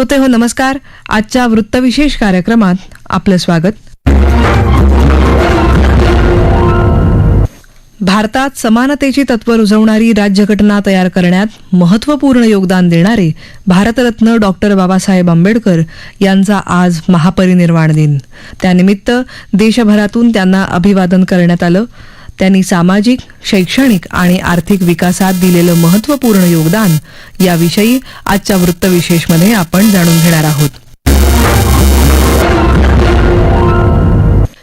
श्रोते हो नमस्कार. आजच्या वृत्तविशेष कार्यक्रमात आपलं स्वागत. भारतात समानतेची तत्व रुजवणारी राज्यघटना तयार करण्यात महत्त्वपूर्ण योगदान देणारे भारतरत्न डॉक्टर बाबासाहेब आंबेडकर यांचा आज महापरिनिर्वाण दिन. त्यानिमित्त देशभरातून त्यांना अभिवादन करण्यात आलं. त्यांनी सामाजिक शैक्षणिक आणि आर्थिक विकासात दिलेलं महत्त्वपूर्ण योगदान याविषयी आजच्या वृत्तविशेषमध्ये आपण जाणून घेणार आहोत.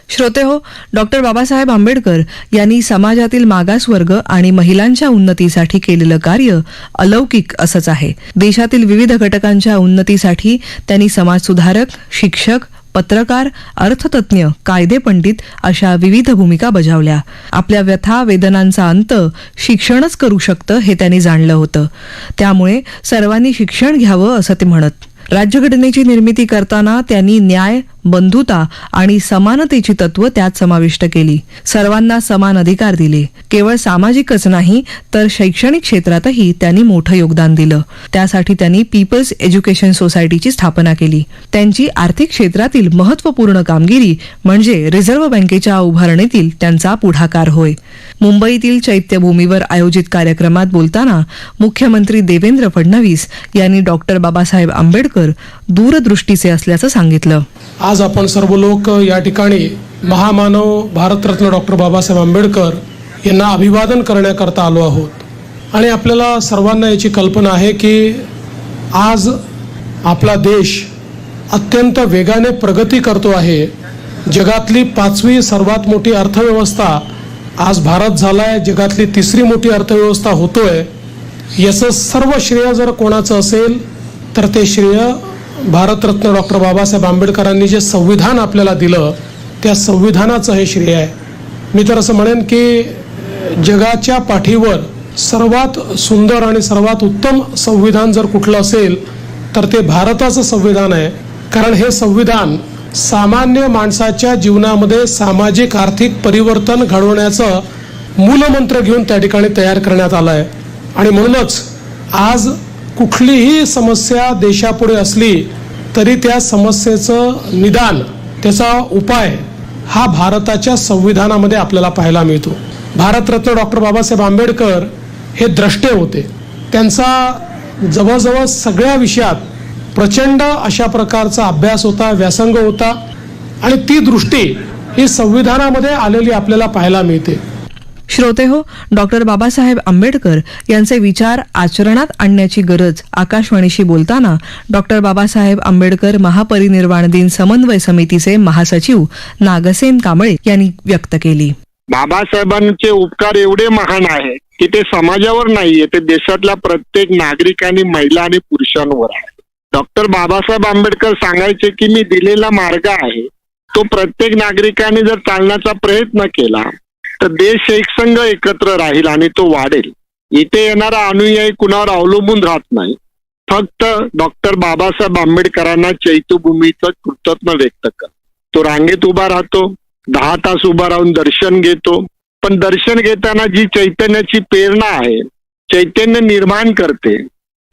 श्रोते हो डॉक्टर बाबासाहेब आंबेडकर यांनी समाजातील मागासवर्ग आणि महिलांच्या उन्नतीसाठी केलेलं कार्य अलौकिक असंच आहे. देशातील विविध घटकांच्या उन्नतीसाठी त्यांनी समाजसुधारक शिक्षक पत्रकार अर्थतज्ञ कायदेपंडित अशा विविध भूमिका बजावल्या. आपल्या व्यथा वेदनांचा अंत शिक्षणच करू शकतं हे त्यांनी जाणलं होतं. त्यामुळे सर्वांनी शिक्षण घ्यावं असं ते म्हणत राज्यघटनेची निर्मिती करताना त्यांनी न्याय बंधुता आणि समानतेची तत्व त्यात समाविष्ट केली. सर्वांना समान अधिकार दिले. केवळ सामाजिकच नाही तर शैक्षणिक क्षेत्रातही त्यांनी मोठं योगदान दिलं. त्यासाठी त्यांनी पीपल्स एज्युकेशन सोसायटीची स्थापना केली. त्यांची आर्थिक क्षेत्रातील महत्त्वपूर्ण कामगिरी म्हणजे रिझर्व्ह बँकेच्या उभारणीतील त्यांचा पुढाकार होय. मुंबईतील चैत्यभूमीवर आयोजित कार्यक्रमात बोलताना मुख्यमंत्री देवेंद्र फडणवीस यांनी डॉक्टर बाबासाहेब आंबेडकर दूरदृष्टीचे असल्याचं सांगितलं. आज आपण सर्व लोक या ठिकाणी महामानव भारतरत्न डॉक्टर बाबासाहेब आंबेडकर यांना अभिवादन करण्याकरता आलो आहोत. आणि आपल्याला सर्वांना याची कल्पना आहे की आज आपला देश अत्यंत वेगाने प्रगती करतो आहे. जगातली पाचवी सर्वात मोठी अर्थव्यवस्था आज भारत झाला आहे जगातली तिसरी मोठी अर्थव्यवस्था होतोय. याचं सर्व श्रेय जर कोणाचं असेल तर ते श्रेय भारतरत्न डॉक्टर बाबासाहेब आंबेडकरांनी जे संविधान आपल्याला दिलं त्या संविधानाचं हे श्रेय आहे. मी तर असं म्हणेन की जगाच्या पाठीवर सर्वात सुंदर आणि सर्वात उत्तम संविधान जर कुठलं असेल तर ते भारताचं संविधान आहे. कारण हे संविधान सामान्य माणसाच्या जीवनामध्ये सामाजिक आर्थिक परिवर्तन घडवण्याचं मूलमंत्र घेऊन त्या ठिकाणी तयार करण्यात आलं आहे. आणि म्हणूनच आज कुठलीही समस्या देशापुढे असली तरी त्या समस्येचं निदान त्याचा उपाय हा भारताच्या संविधानामध्ये आपल्याला पाहायला मिळतो. भारतरत्न डॉक्टर बाबासाहेब आंबेडकर हे द्रष्टे होते. त्यांचा जवळजवळ सगळ्या विषयात प्रचंड अशा प्रकारचा अभ्यास होता व्यासंग होता आणि ती दृष्टी ही संविधानामध्ये आलेली आपल्याला पाहायला मिळते. श्रोते हो डॉक्टर बाबासाहेब आंबेडकर यांचे विचार आचरणात आणण्याची गरज आकाशवाणीशी बोलताना डॉक्टर बाबासाहेब आंबेडकर महापरिनिर्वाण दिन समन्वय समितीचे महासचिव नागसेन कांबळे यांनी व्यक्त केली. बाबासाहेबांचे उपकार एवढे महान आहे की ते समाजावर नाहीये ते देशातल्या प्रत्येक नागरिक आणि महिला आणि पुरुषांवर आहे डॉक्टर बाबासाहेब आंबेडकर सांगायचे की मी दिलेला मार्ग आहे तो प्रत्येक नागरिकाने जर चालण्याचा प्रयत्न केला तर देश एकसंघ एकत्र राहील आणि तो वाढेल. इथे येणारा अनुयायी कुणावर अवलंबून राहत नाही. फक्त डॉक्टर बाबासाहेब आंबेडकरांना चैत्यभूमीचं कृतज्ञ व्यक्त कर. तो रांगेत उभा राहतो दहा तास उभा राहून दर्शन घेतो. पण दर्शन घेताना जी चैतन्याची प्रेरणा आहे चैतन्य निर्माण करते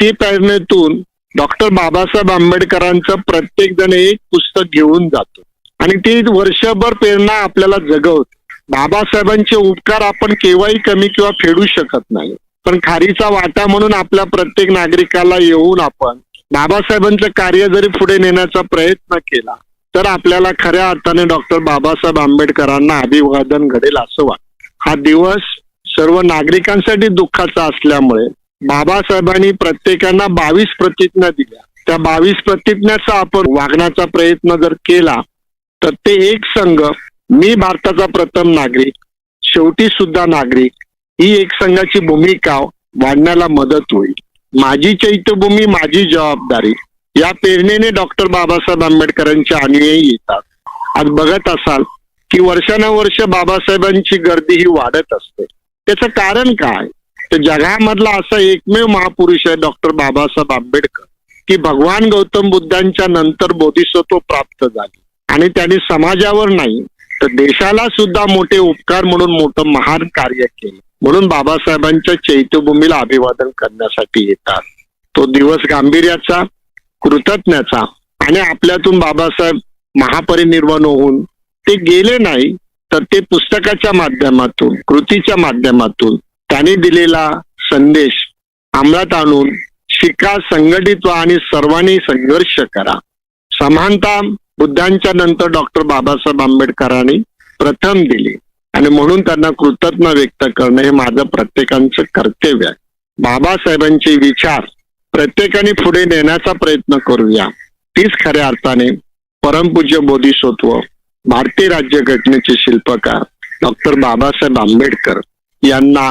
ती प्रेरणेतून डॉक्टर बाबासाहेब आंबेडकरांचं प्रत्येक जण एक पुस्तक घेऊन जातो. आणि ती वर्षभर प्रेरणा आपल्याला जगवते. बाबासाहेबांचे उपकार आपण केव्हाही कमी किंवा फेडू शकत नाही. पण खारीचा वाटा म्हणून आपल्या प्रत्येक नागरिकाला येऊन आपण बाबासाहेबांचं कार्य जरी पुढे नेण्याचा प्रयत्न केला तर आपल्याला खऱ्या अर्थाने डॉक्टर बाबासाहेब आंबेडकरांना अभिवादन घडेल असं वाट हा दिवस सर्व नागरिकांसाठी दुःखाचा असल्यामुळे बाबासाहेबांनी प्रत्येकांना बावीस प्रतिज्ञा दिल्या. त्या बावीस प्रतिज्ञाचा आपण वागण्याचा प्रयत्न जर केला तर ते एक संघ मी भारताचा प्रथम नागरिक शेवटी सुद्धा नागरिक ही एक संघाची भूमिका वाढण्याला मदत होईल. माझी चैत्यभूमी माझी जबाबदारी या प्रेरणेने डॉक्टर बाबासाहेब आंबेडकरांचे अनुयायी येतात. आज बघत असाल की वर्षानुवर्ष बाबासाहेबांची गर्दी ही वाढत असते. त्याचं कारण काय? तर जगामधला असा एकमेव महापुरुष आहे डॉक्टर बाबासाहेब आंबेडकर की भगवान गौतम बुद्धांच्या नंतर बोधिसत्व प्राप्त झाले. आणि त्यांनी समाजावर नाही तर देशाला सुद्धा मोठे उपकार म्हणून मोठं महान कार्य केलं. म्हणून बाबासाहेबांच्या चैत्यभूमीला अभिवादन करण्यासाठी येतात. तो दिवस गांभीर्याचा कृतज्ञाचा आणि आपल्यातून बाबासाहेब महापरिनिर्वाण होऊन ते गेले नाही तर ते पुस्तकाच्या माध्यमातून कृतीच्या माध्यमातून त्यांनी दिलेला संदेश अंमलात आणून शिका संघटित व्हा आणि सर्वांनी संघर्ष करा. समानता बुद्धांच्या नंतर डॉक्टर बाबासाहेब आंबेडकरांनी प्रथम दिली. आणि म्हणून त्यांना कृतज्ञ व्यक्त करणं हे माझं प्रत्येकाचं कर्तव्य आहे. बाबासाहेबांचे विचार प्रत्येकाने पुढे नेण्याचा प्रयत्न करूया. तीच खऱ्या अर्थाने परमपूज्य बोधिसत्व भारतीय राज्यघटनेचे शिल्पकार डॉक्टर बाबासाहेब आंबेडकर यांना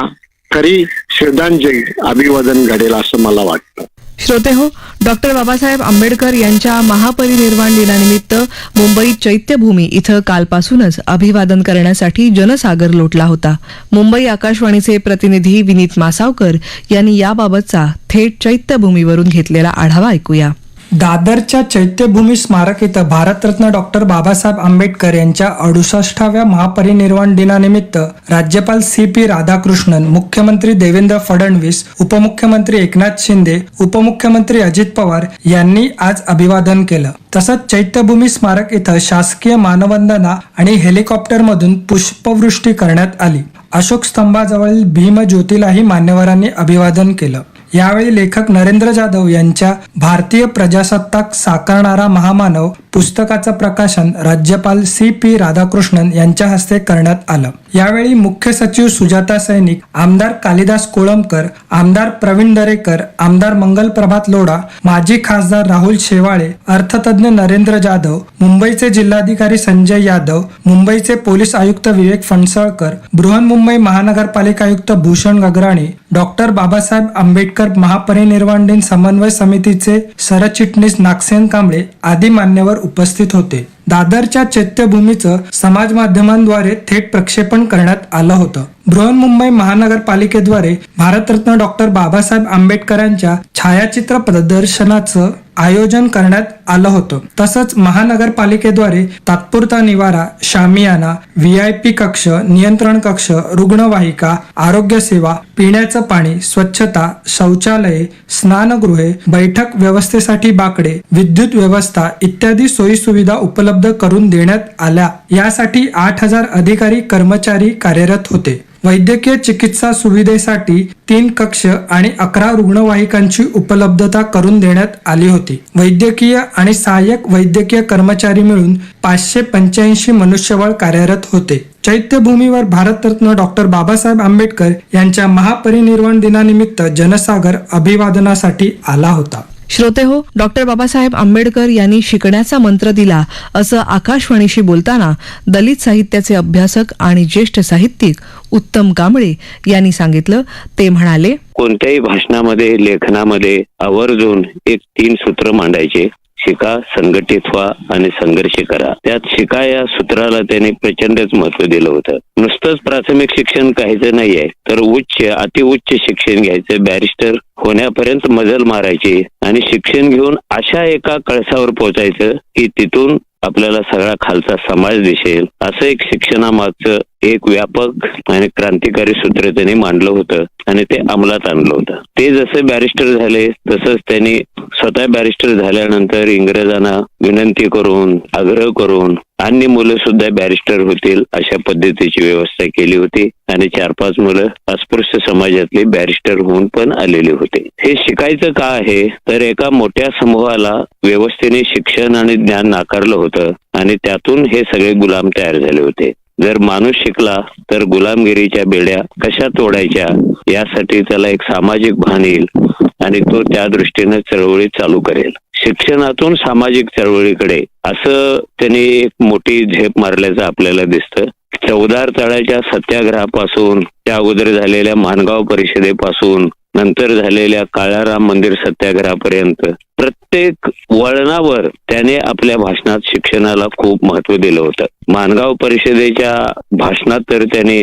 खरी श्रद्धांजली अभिवादन घडेल असं मला वाटतं. श्रोते हो डॉक्टर बाबासाहेब आंबेडकर यांच्या महापरिनिर्वाण दिनानिमित्त मुंबईत चैत्यभूमी इथं कालपासूनच अभिवादन करण्यासाठी जनसागर लोटला होता. मुंबई आकाशवाणीचे प्रतिनिधी विनीत मासावकर यांनी याबाबतचा थेट चैत्यभूमीवरून घेतलेला आढावा ऐकूया. दादरच्या चैत्यभूमी स्मारक इथं भारतरत्न डॉक्टर बाबासाहेब आंबेडकर यांच्या अडुसष्टाव्या महापरिनिर्वाण दिनानिमित्त राज्यपाल सी पी राधाकृष्णन मुख्यमंत्री देवेंद्र फडणवीस उपमुख्यमंत्री एकनाथ शिंदे उपमुख्यमंत्री अजित पवार यांनी आज अभिवादन केलं. तसंच चैत्यभूमी स्मारक इथं शासकीय मानवंदना आणि हेलिकॉप्टरमधून पुष्पवृष्टी करण्यात आली. अशोक स्तंभाजवळील भीम ज्योतीलाही मान्यवरांनी अभिवादन केलं. यावेळी लेखक नरेंद्र जाधव यांच्या भारतीय प्रजासत्ताक साकारणारा महामानव पुस्तकाचं प्रकाशन राज्यपाल सी पी राधाकृष्णन यांच्या हस्ते करण्यात आलं. यावेळी मुख्य सचिव सुजाता सैनिक आमदार कालिदास कोळंबकर आमदार प्रवीण दरेकर आमदार मंगल प्रभात लोढा माजी खासदार राहुल शेवाळे अर्थतज्ञ नरेंद्र जाधव मुंबईचे जिल्हाधिकारी संजय यादव मुंबईचे पोलीस आयुक्त विवेक फणसळकर बृहन्मुंबई महानगरपालिका आयुक्त भूषण गगराणी डॉक्टर बाबासाहेब आंबेडकर महापरिनिर्वाण दिन समन्वय समितीचे सरचिटणीस नागसेन कांबळे आदी मान्यवर उपस्थित होते. दादरच्या चैत्यभूमीचं समाज माध्यमांद्वारे थेट प्रक्षेपण करण्यात आलं होतं. बृहन्मुंबई महानगरपालिकेद्वारे भारतरत्न डॉक्टर बाबासाहेब आंबेडकरांच्या छायाचित्र प्रदर्शनाचं आयोजन करण्यात आलं होतं. तसंच महानगरपालिकेद्वारे तात्पुरता निवारा शामियाना व्ही आय पी कक्ष नियंत्रण कक्ष रुग्णवाहिका आरोग्य सेवा पिण्याचं पाणी स्वच्छता शौचालये स्नानगृहे बैठक व्यवस्थेसाठी बाकडे विद्युत व्यवस्था इत्यादी सोयी सुविधा उपलब्ध करून देण्यात आल्या. यासाठी आठ हजार अधिकारी कर्मचारी कार्यरत होते. वैद्यकीय चिकित्सा सुविधेसाठी तीन कक्ष आणि अकरा रुग्णवाहिकांची उपलब्धता करून देण्यात आली होती. वैद्यकीय आणि सहाय्यक वैद्यकीय कर्मचारी मिळून पाचशे पंच्याऐंशी मनुष्यबळ कार्यरत होते. चैत्यभूमीवर भारतरत्न डॉक्टर बाबासाहेब आंबेडकर यांच्या महापरिनिर्वाण दिनानिमित्त जनसागर अभिवादनासाठी आला होता. श्रोते हो डॉक्टर बाबासाहेब आंबेडकर यांनी शिकण्याचा मंत्र दिला असं आकाशवाणीशी बोलताना दलित साहित्याचे अभ्यासक आणि ज्येष्ठ साहित्यिक उत्तम कांबळे यांनी सांगितलं. ते म्हणाले कोणत्याही भाषणामध्ये लेखनामध्ये आवर्जून एक तीन सूत्र मांडायचे. शिका संघटित व्हा आणि संघर्ष करा. त्यात शिका या सूत्राला त्याने प्रचंडच महत्त्व दिलं होतं. नुसतंच प्राथमिक शिक्षण काहीच नाहीये तर उच्च अतिउच्च शिक्षण घ्यायचं बॅरिस्टर होण्यापर्यंत मजल मारायची आणि शिक्षण घेऊन अशा एका कळसावर पोहोचायचं की तिथून आपल्याला सगळा खालचा समाज दिसेल. असं एक शिक्षणामागचं एक व्यापक आणि क्रांतिकारी सूत्र त्यांनी मांडलं होतं आणि ते अंमलात आणलं होतं. ते जसे बॅरिस्टर झाले तसंच त्यांनी स्वतः बॅरिस्टर झाल्यानंतर इंग्रजांना विनंती करून आग्रह करून अन्य मुलं सुद्धा बॅरिस्टर होतील अशा पद्धतीची व्यवस्था केली होती आणि चार पाच मुलं अस्पृश्य समाजातले बॅरिस्टर होऊन पण आलेले होते. हे शिकायचं का आहे? तर एका मोठ्या समूहाला व्यवस्थेने शिक्षण आणि ज्ञान नाकारलं होतं आणि त्यातून हे सगळे गुलाम तयार झाले होते. जर माणूस शिकला तर गुलामगिरीच्या बेड्या कशा तोडायच्या यासाठी त्याला एक सामाजिक भान येईल आणि तो त्या दृष्टीने चळवळी चालू करेल. शिक्षणातून सामाजिक चळवळीकडे असं त्यांनी एक मोठी झेप मारल्याचं आपल्याला दिसतं. चौदार तळाच्या सत्याग्रहापासून त्या अगोदर झालेल्या मानगाव परिषदेपासून नंतर झालेल्या काळाराम मंदिर सत्याग्रहापर्यंत प्रत्येक वळणावर त्याने आपल्या भाषणात शिक्षणाला खूप महत्त्व दिलं होतं. मानगाव परिषदेच्या भाषणात तर त्याने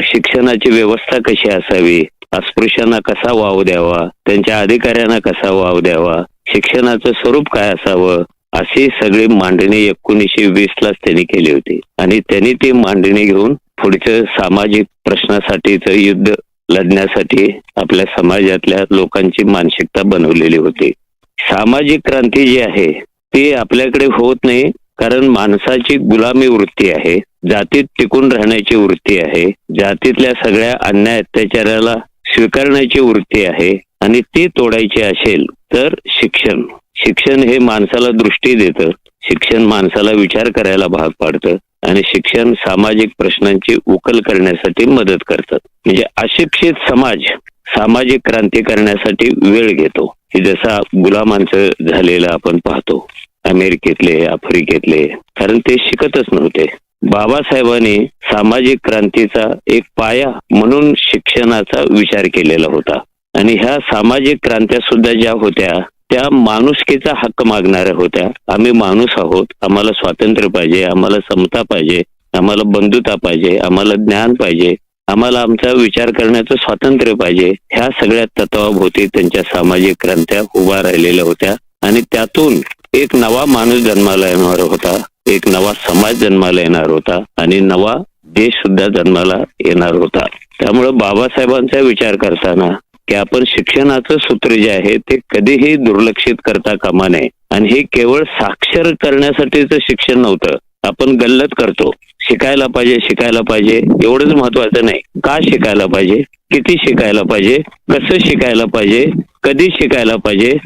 शिक्षणाची व्यवस्था कशी असावी अस्पृश्यांना कसा वाव द्यावा त्यांच्या अधिकाऱ्यांना कसा वाव द्यावा शिक्षणाचं स्वरूप काय असावं अशी सगळी मांडणी एकोणीसशे वीस लाच त्यांनी केली होती. आणि त्यांनी ती मांडणी घेऊन पुढच्या सामाजिक प्रश्नासाठीच युद्ध लढण्यासाठी आपल्या समाजातल्या लोकांची मानसिकता बनवलेली होती. सामाजिक क्रांती जी आहे ती आपल्याकडे होत नाही कारण माणसाची गुलामी वृत्ती आहे जातीत टिकून राहण्याची वृत्ती आहे जातीतल्या सगळ्या अन्याय अत्याचाराला स्वीकारण्याची वृत्ती आहे आणि ती तोडायची असेल तर शिक्षण. शिक्षण हे माणसाला दृष्टी देतं शिक्षण माणसाला विचार करायला भाग पाडतं आणि शिक्षण सामाजिक प्रश्नांची उकल करण्यासाठी मदत करतं. म्हणजे अशिक्षित समाज सामाजिक क्रांती करण्यासाठी वेळ घेतो. जसा गुलामांचं झालेलं आपण पाहतो अमेरिकेतले आफ्रिकेतले कारण ते शिकतच नव्हते. बाबासाहेबांनी सामाजिक क्रांतीचा एक पाया म्हणून शिक्षणाचा विचार केलेला होता. आणि ह्या सामाजिक क्रांत्या सुद्धा ज्या होत्या त्या माणुसकीचा हक्क मागणाऱ्या होत्या. आम्ही माणूस आहोत. आम्हाला स्वातंत्र्य पाहिजे आम्हाला समता पाहिजे आम्हाला बंधुता पाहिजे आम्हाला ज्ञान पाहिजे आम्हाला आमचा विचार करण्याचं स्वातंत्र्य पाहिजे. ह्या सगळ्या तत्वाभोवती त्यांच्या सामाजिक क्रांत्या उभा राहिलेल्या होत्या. आणि त्यातून एक नवा माणूस जन्माला येणार होता एक नवा समाज जन्माला येणार होता आणि नवा देश सुद्धा जन्माला येणार होता. त्यामुळे बाबासाहेबांचा विचार करताना की आपण शिक्षणाचं सूत्र जे आहे ते कधीही दुर्लक्षित करता कामा नये. आणि हे केवळ साक्षर करण्यासाठीचं शिक्षण नव्हतं. आपण गल्लत करतो. शिकायला पाहिजे शिकायला पाहिजे. एवढंच महत्वाचं नाही. का शिकायला पाहिजे? किती शिकायला पाहिजे? कसं शिकायला पाहिजे? कधी शिकायला पाहिजे?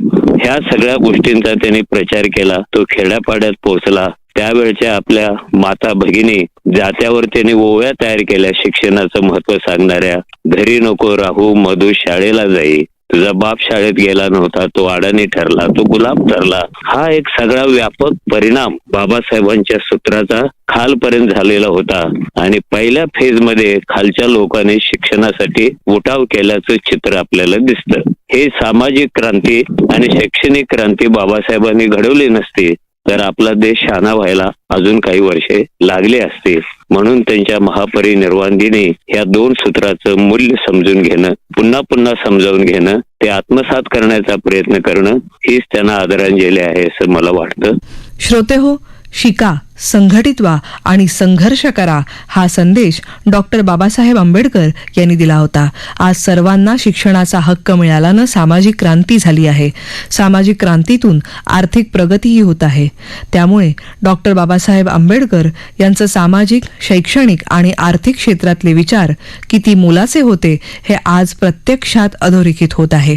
ह्या सगळ्या गोष्टींचा त्यांनी प्रचार केला. तो खेड्यापाड्यात पोहोचला. त्यावेळच्या आपल्या माता भगिनी जात्यावर त्यांनी ओव्या तयार केल्या शिक्षणाचं महत्त्व सांगणाऱ्या घरी नको राहू मधू शाळेला जाई. तुझा बाप शाळेत गेला नव्हता तो अडाणी ठरला तो गुलाब ठरला. हा एक सगळा व्यापक परिणाम बाबासाहेबांच्या सूत्राचा खालपर्यंत झालेला होता. आणि पहिल्या फेजमध्ये खालच्या लोकांनी शिक्षणासाठी उठाव केल्याचं चित्र आपल्याला दिसतं. हे सामाजिक क्रांती आणि शैक्षणिक क्रांती बाबासाहेबांनी घडवली नसती. तर आपला देश शाना व्हायला अजून काही वर्षे लागले असतील. म्हणून त्यांच्या महापरिनिर्वाण दिने ह्या दोन सूत्राचं मूल्य समजून घेणं पुन्हा पुन्हा समजावून घेणं ते आत्मसात करण्याचा प्रयत्न करणं हीच त्यांना आदरांजली आहे असं मला वाटतं. श्रोते हो शिका संघटित व्हा आणि संघर्ष करा हा संदेश डॉक्टर बाबासाहेब आंबेडकर यांनी दिला होता. आज सर्वांना शिक्षणाचा हक्क मिळाल्यानं सामाजिक क्रांती झाली आहे. सामाजिक क्रांतीतून आर्थिक प्रगतीही होत आहे. त्यामुळे डॉक्टर बाबासाहेब आंबेडकर यांचं सामाजिक शैक्षणिक आणि आर्थिक क्षेत्रातले विचार किती मोलाचे होते हे आज प्रत्यक्षात अधोरेखित होत आहे.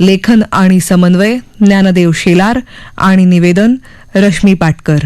लेखन आणि समन्वय ज्ञानदेव शेलार आणि निवेदन रश्मी पाटकर.